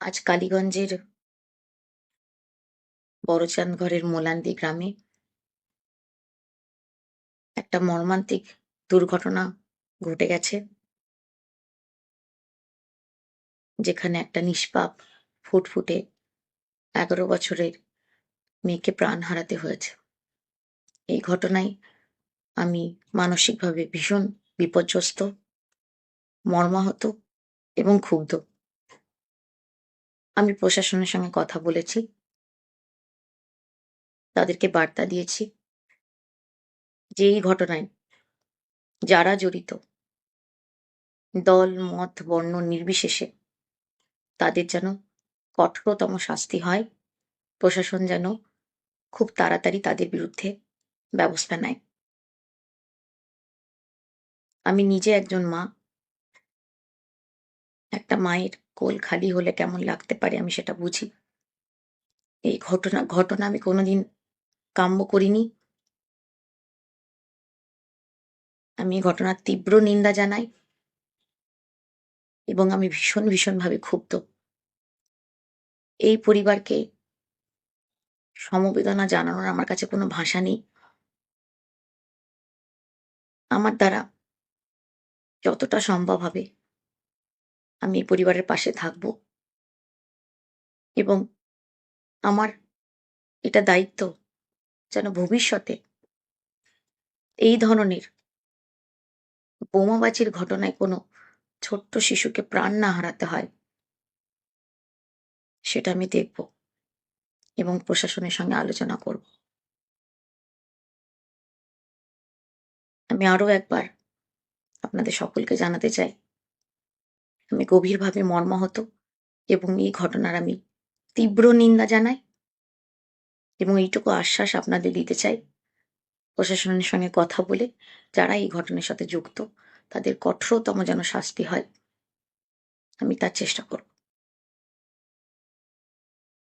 আজ কালীগঞ্জের বড়চাঁদঘরের মোলান্দি গ্রামে একটা মর্মান্তিক দুর্ঘটনা ঘটে গেছে। যেখানে একটা নিষ্পাপ ফুটফুটে এগারো বছরের মেয়েকে প্রাণ হারাতে হয়েছে। এই ঘটনায় আমি মানসিকভাবে ভীষণ বিপর্যস্ত, মর্মাহত এবং ক্ষুব্ধ। আমি প্রশাসনের সঙ্গে কথা বলেছি। তাদেরকে বার্তা দিয়েছি যে এই ঘটনায় যারা জড়িত, দল, মত, বর্ণ নির্বিশেষে তাদের যেন কঠোরতম শাস্তি হয়, প্রশাসন যেন খুব তাড়াতাড়ি তাদের বিরুদ্ধে ব্যবস্থা নেয়। আমি নিজে একজন মা একটা মায়ের কোল খালি হলে কেমন লাগতে পারে আমি সেটা বুঝি। এই ঘটনা ঘটনা আমি কোনোদিন কাম্য করিনি। আমি ঘটনার তীব্র নিন্দা জানাই এবং আমি ভীষণ, ভীষণভাবে ক্ষুব্ধ। এই পরিবারকে সমবেদনা জানানোর আমার কাছে কোনো ভাষা নেই। আমার দ্বারা যতটা সম্ভব হবে আমি পরিবারের পাশে থাকব। এবং আমার এটা দায়িত্ব যেন ভবিষ্যতে এই ধরনের বোমাবাজির ঘটনায় কোনো ছোট্ট শিশুকে প্রাণ না হারাতে হয়, সেটা আমি দেখব এবং প্রশাসনের সঙ্গে আলোচনা করব। আমি আরও একবার আপনাদের সকলকে জানাতে চাই আমি গভীরভাবে মর্মাহত এবং এই ঘটনার আমি তীব্র নিন্দা জানাই এবং এইটুকু আশ্বাস আপনাদের দিতে চাই। প্রশাসনের সঙ্গে কথা বলে যারা এই ঘটনার সাথে যুক্ত, তাদের কঠোরতম যেন শাস্তি হয়, আমি তার চেষ্টা করব।